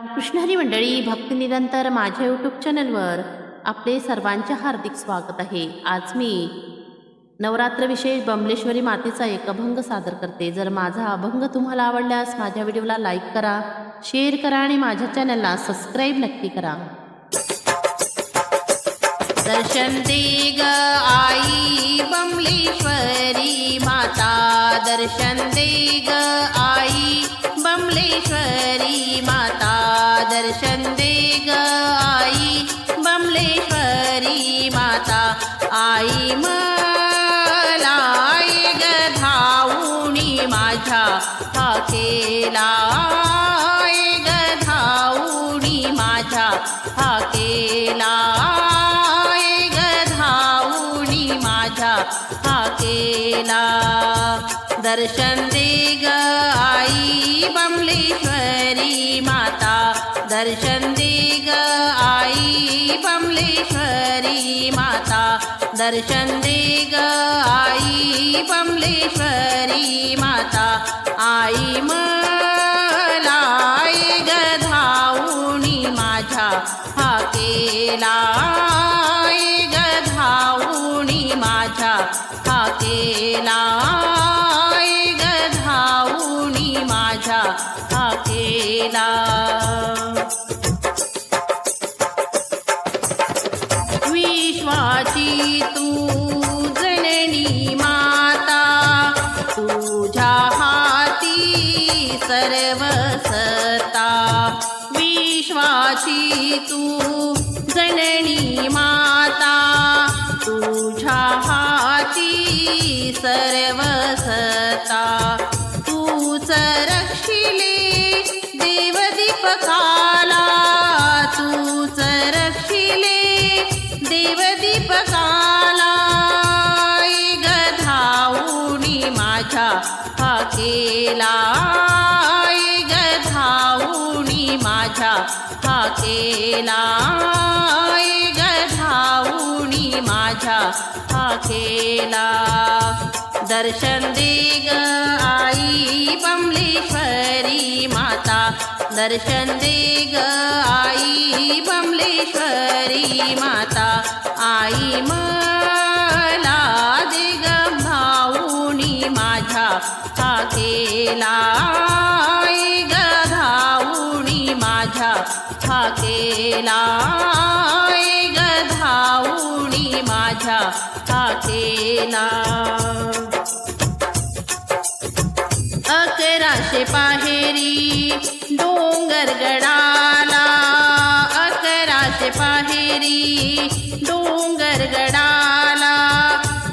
कृष्णहरी मंडळी भक्तिनिरंतर माझ्या यूट्यूब चॅनलवर आपले सर्वांचे हार्दिक स्वागत आहे. आज मी नवरात्र विशेष बमलेश्वरी मातेचा एक अभंग सादर करते. जर माझा अभंग तुम्हाला आवडल्यास माझ्या व्हिडिओला लाईक करा शेअर करा आणि माझ्या चॅनलला सबस्क्राईब नक्की करा. दर्शन दे ग आई बमलेश्वरी माता. आई मला आई ग धावुणी माझ्या हाकेला ग धावुणी माझ्या हाकेला ग धावुणी माझ्या हाकेला दर्शन दे ग आई बमलेश्वरी माता. दर्शन दर्शन दे ग आई बमलेश्वरी माता आई मला ग धावणी माझ्या हाकेला ग धावणी माझ्या हाकेला ग धावणी माझ्या हाकेला तुझ्या हाती सर्व सता विश्वाची तू जननी माता. तुझ्या हाती सर्व सता तू रक्षिले हाकेला ग धावुणी माझ्या हाकेला आई ग धावुणी माझ्या हाकेला. दर्शन दे ग आई बमलेश्वरी माता. दर्शन दे ग आई बमलेश्वरी माता. आई मा हाकेला आई ग धावुणी माझ्या थाकेला आई ग धावुणी माझ्या थाकेला अकराशे पाहेरी डोंगर गडाला. अकराशे पाहेरी डोंगर गडाला.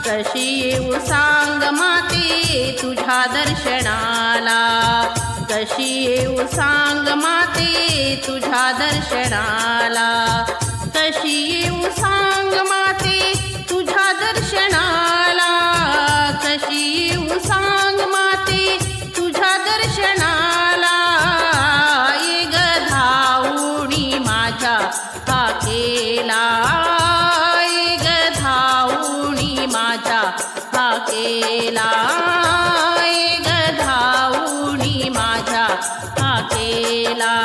कशी येऊ सांग माते तुझ्या दर्शन कशी येऊ सांग माते तुझ्या दर्शनाला. कशी येऊ सांग माझ्या हाकेला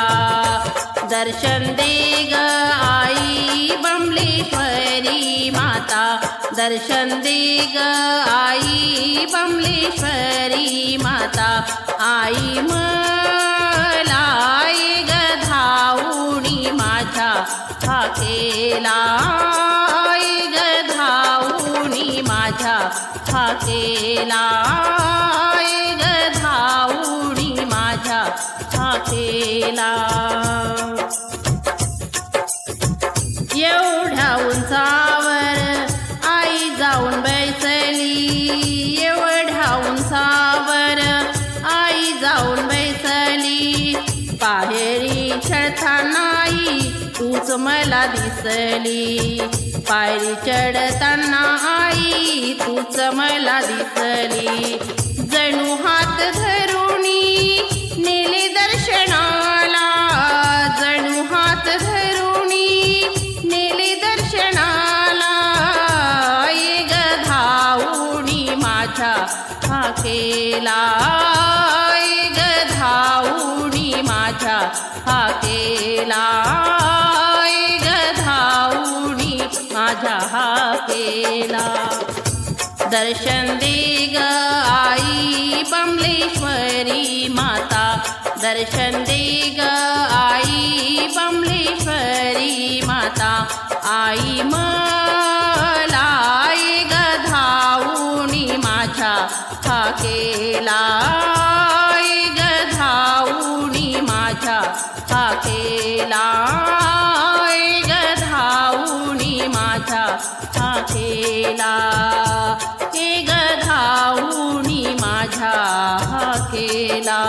दर्शन दे ग आई बमलेश्वरी माता. दर्शन दे ग आई बमलेश्वरी माता. आई मला ग धावणी माझ्या. हाकेला आई ग धावणी माझ्या. हाकेला हाकेला एवढ्या उंचावर आई जाऊन बैसली. एवढ्या उंचावर आई जाऊन बैसली. पाहेरी चढतानाई तूच मला दिसली. पायरी चढताना आई तूच मला दिसली. हाकेला गधाऊणी माझ्या हाकेला गधाऊणी माझ्या हाकेला दर्शन दे ग आई बमलेश्वरी माता. दर्शन दे ग आई बमलेश्वरी माता. आई मा माझा हा केला गधाऊणी माझा हा केला गधाऊणी माझा हा केला गधाऊणी माझा हा केला